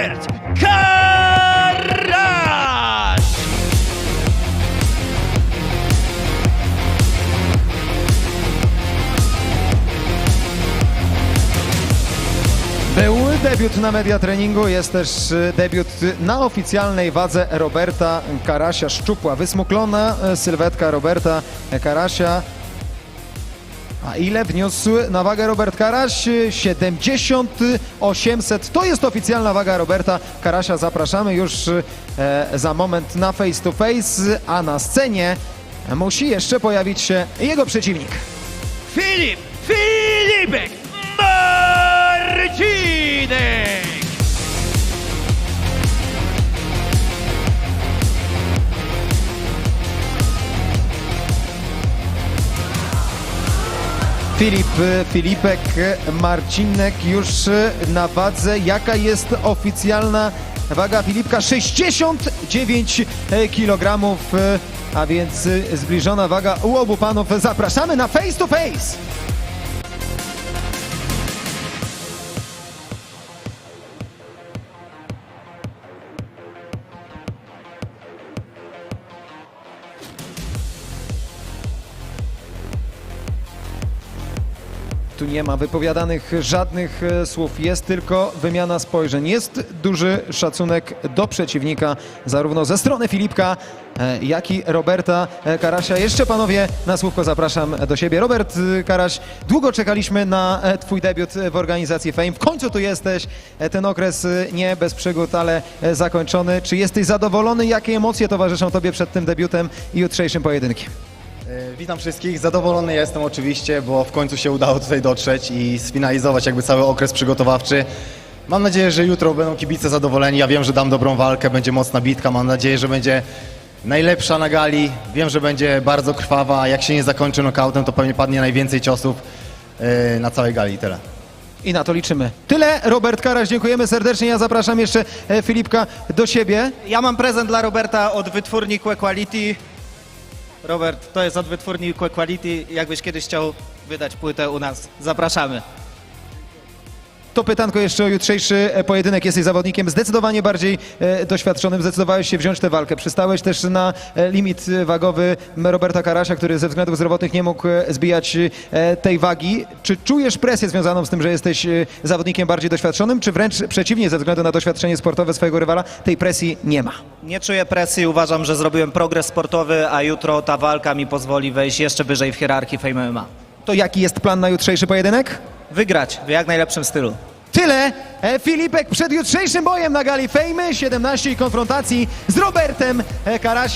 Robert Karaś! Był debiut na media treningu, jest też y, debiut na oficjalnej wadze Roberta Karasia. Szczupła, wysmuklona y, sylwetka Roberta Karasia. A ile wniósł na wagę Robert Karaś? 70 800. To jest oficjalna waga Roberta Karasia. Zapraszamy już e, za moment na face to face, a na scenie musi jeszcze pojawić się jego przeciwnik. Filip Filipek Filip Filipek Marcinek już na wadze. Jaka jest oficjalna waga Filipka? 69 kg, a więc zbliżona waga u obu panów. Zapraszamy na face to face. Tu nie ma wypowiadanych żadnych e, słów, jest tylko wymiana spojrzeń. Jest duży szacunek do przeciwnika, zarówno ze strony Filipka, e, jak i Roberta e, Karasia. Jeszcze panowie na słówko zapraszam do siebie. Robert Karaś, długo czekaliśmy na twój debiut w organizacji Fame. W końcu tu jesteś. Ten okres nie bez przygód, ale zakończony. Czy jesteś zadowolony? Jakie emocje towarzyszą tobie przed tym debiutem i jutrzejszym pojedynkiem? E, Witam wszystkich. Zadowolony jestem oczywiście, bo w końcu się udało tutaj dotrzeć i sfinalizować jakby cały okres przygotowawczy. Mam nadzieję, że jutro będą kibice zadowoleni. Ja wiem, że dam dobrą walkę, będzie mocna bitka. Mam nadzieję, że będzie najlepsza na gali. Wiem, że będzie bardzo krwawa. a Jak się nie zakończy nokautem, to pewnie padnie najwięcej ciosów e, na całej gali. Tyle. I na to liczymy. Tyle, Robert Karaś, dziękujemy serdecznie. Ja zapraszam jeszcze e, Filipka do siebie. Ja mam prezent dla Roberta od wytwórni Que Quality. Robert, to jest od wytwórni Que Quality. Jakbyś kiedyś chciał wydać płytę u nas, zapraszamy. To pytanko jeszcze o jutrzejszy e, pojedynek. Jesteś zawodnikiem zdecydowanie bardziej e, doświadczonym. Zdecydowałeś się wziąć tę walkę. Przystałeś też na e, limit wagowy Roberta Karasia, który ze względów zdrowotnych nie mógł zbijać tej wagi. Czy czujesz presję związaną z tym, że jesteś zawodnikiem bardziej doświadczonym, czy wręcz przeciwnie, ze względu na doświadczenie sportowe swojego rywala, tej presji nie ma? Nie czuję presji, uważam, że zrobiłem progres sportowy, a jutro ta walka mi pozwoli wejść jeszcze wyżej w hierarchii Fame MMA. To jaki jest plan na jutrzejszy pojedynek? Wygrać w jak najlepszym stylu. Tyle. E, Filipek przed jutrzejszym bojem na gali Fejmy 17 i konfrontacji z Robertem e, Karasiem.